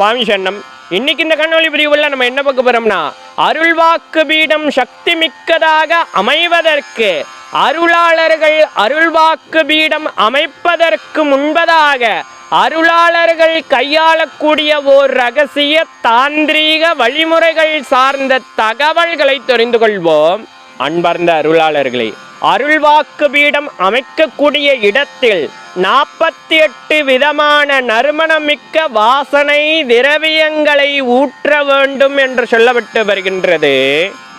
சுவாமி சரணம். இன்னைக்கு இந்த கண்ணொளி பிரிவுல நம்ம என்ன பார்க்க போறோம்னா அருள்வாக்கு பீடம் சக்தி மிக்கதாக அமைவதற்கு அருளாளர்கள் அருள்வாக்கு பீடம் அமைப்பதற்கு முன்பதாக அருளாளர்கள் கையாளக்கூடிய ஓர் ரகசிய தாந்திரீக வழிமுறைகள் சார்ந்த தகவல்களை தெரிந்து கொள்வோம். அன்பர்ந்த அருளாளர்களே அருள்வாக்கு பீடம் அமைக்கக்கூடிய இடத்தில் நாற்பத்தி எட்டு விதமான நறுமணமிக்க வாசனை திரவியங்களை ஊற்ற வேண்டும் என்று சொல்லப்பட்டு வருகின்றது.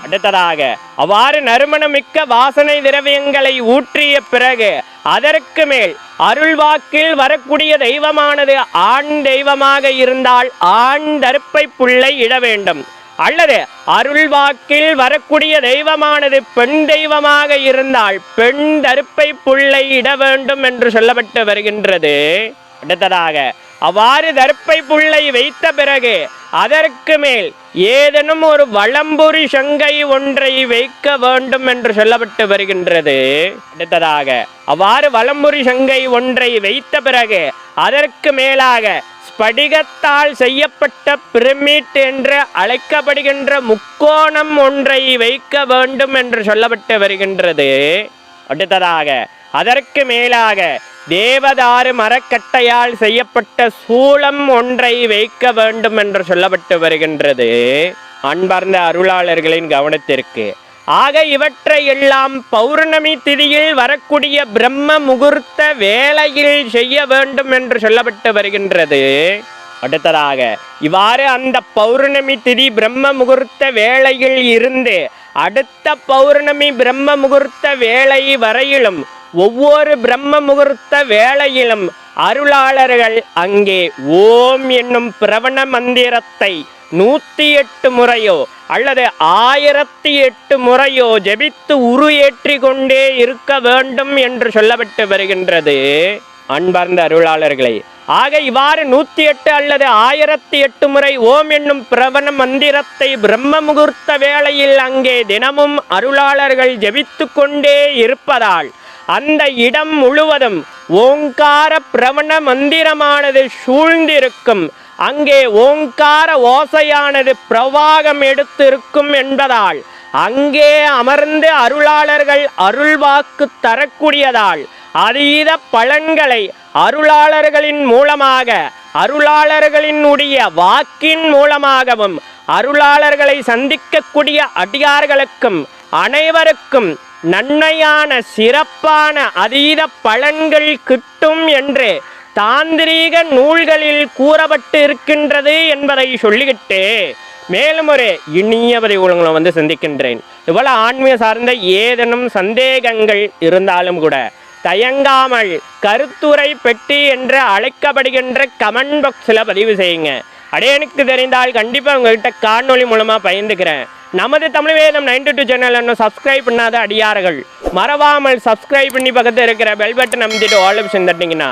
அடுத்ததாக அவ்வாறு நறுமணமிக்க வாசனை திரவியங்களை ஊற்றிய பிறகு அதற்கு மேல் அருள்வாக்கில் வரக்கூடிய தெய்வமானது ஆண் தெய்வமாக இருந்தால் ஆண் தருப்பை புள்ளை இட வேண்டும். அல்லது அருள்வாக்கில் வரக்கூடிய தெய்வமானது பெண் தெய்வமாக இருந்தால் பெண் தருப்பை புள்ளை இட வேண்டும் என்று சொல்லப்பட்டு வருகின்றது. அடுத்ததாக அவ்வாறு தர்ப்பை புள்ளை வைத்த பிறகு அதற்கு மேல் ஏதேனும் ஒரு வளம்புரி சங்கை ஒன்றை வைக்க வேண்டும் என்று சொல்லப்பட்டு வருகின்றது. அடுத்ததாக அவ்வாறு வளம்புரி சங்கை ஒன்றை வைத்த பிறகு அதற்கு மேலாக ஸ்படிகத்தால் செய்யப்பட்ட பிரமிட் என்று அழைக்கப்படுகின்ற முக்கோணம் ஒன்றை வைக்க வேண்டும் என்று சொல்லப்பட்டு வருகின்றது. அடுத்ததாக அதற்கு மேலாக தேவதாறு மரக்கட்டையால் செய்யப்பட்ட சூளம் ஒன்றை வைக்க வேண்டும் என்று சொல்லப்பட்டு வருகின்றது. அன்பார்ந்த அருளாளர்களின் கவனத்திற்கு ஆக இவற்றை எல்லாம் பௌர்ணமி திதியில் வரக்கூடிய பிரம்ம முகூர்த்த வேலையில் செய்ய வேண்டும் என்று சொல்லப்பட்டு வருகின்றது. அடுத்ததாக இவ்வாறு அந்த பௌர்ணமி திதி பிரம்ம முகூர்த்த வேளையில் இருந்து அடுத்த பௌர்ணமி பிரம்ம முகூர்த்த வேலை வரையிலும் ஒவ்வொரு பிரம்ம முகூர்த்த வேளையிலும் அருளாளர்கள் அங்கே ஓம் என்னும் பிரவண மந்திரத்தை நூத்தி எட்டு முறையோ அல்லது ஆயிரத்தி எட்டு முறையோ ஜெபித்து உரு கொண்டே இருக்க வேண்டும் என்று சொல்லப்பட்டு வருகின்றது. அன்பார்ந்த அருளாளர்களை ஆக இவ்வாறு நூத்தி எட்டு அல்லது ஆயிரத்தி எட்டு முறை ஓம் என்னும் பிரவண மந்திரத்தை பிரம்ம முகூர்த்த வேளையில் அங்கே தினமும் அருளாளர்கள் ஜெபித்து கொண்டே இருப்பதால் அந்த இடம் முழுவதும் ஓங்கார பிரவண மந்திரமானது சூழ்ந்திருக்கும் அங்கே ஓங்கார ஓசையானது பிரவாகம் எடுத்திருக்கும் என்பதால் அங்கே அமர்ந்து அருளாளர்கள் அருள்வாக்கு தரக்கூடியதால் அதீத பலன்களை அருளாளர்களின் மூலமாக அருளாளர்களினுடைய வாக்கின் மூலமாகவும் அருளாளர்களை சந்திக்கக்கூடிய அடியார்களுக்கும் அனைவருக்கும் நன்மையான சிறப்பான அதீத பலன்கள் கிட்டும் என்று தாந்திரீக நூல்களில் கூறப்பட்டு இருக்கின்றது என்பதை சொல்லிக்கிட்டு மேலும் ஒரு இனியவரை பதிவுகளை வந்து சந்திக்கின்றேன். இவ்வளவு ஆன்மீக சார்ந்த ஏதேனும் சந்தேகங்கள் இருந்தாலும் கூட தயங்காமல் கருத்துரை பெட்டி என்று அழைக்கப்படுகின்ற கமெண்ட் பாக்ஸில் பதிவு செய்யுங்க. அடையனுக்கு தெரிந்தால் கண்டிப்பாக உங்ககிட்ட காணொலி மூலமாக பயந்துக்கிறேன். நமது தமிழ் வேதம் நைன்டி டூ சேனல் இன்னும் சப்ஸ்கிரைப் பண்ணாத அடியார்கள் மறவாமல் சப்ஸ்கிரைப் பண்ணி பக்கத்தில் இருக்கிற பெல் பட்டன் அமைச்சிட்டு ஆல் ஆப்ஷன் தட்டிங்கன்னா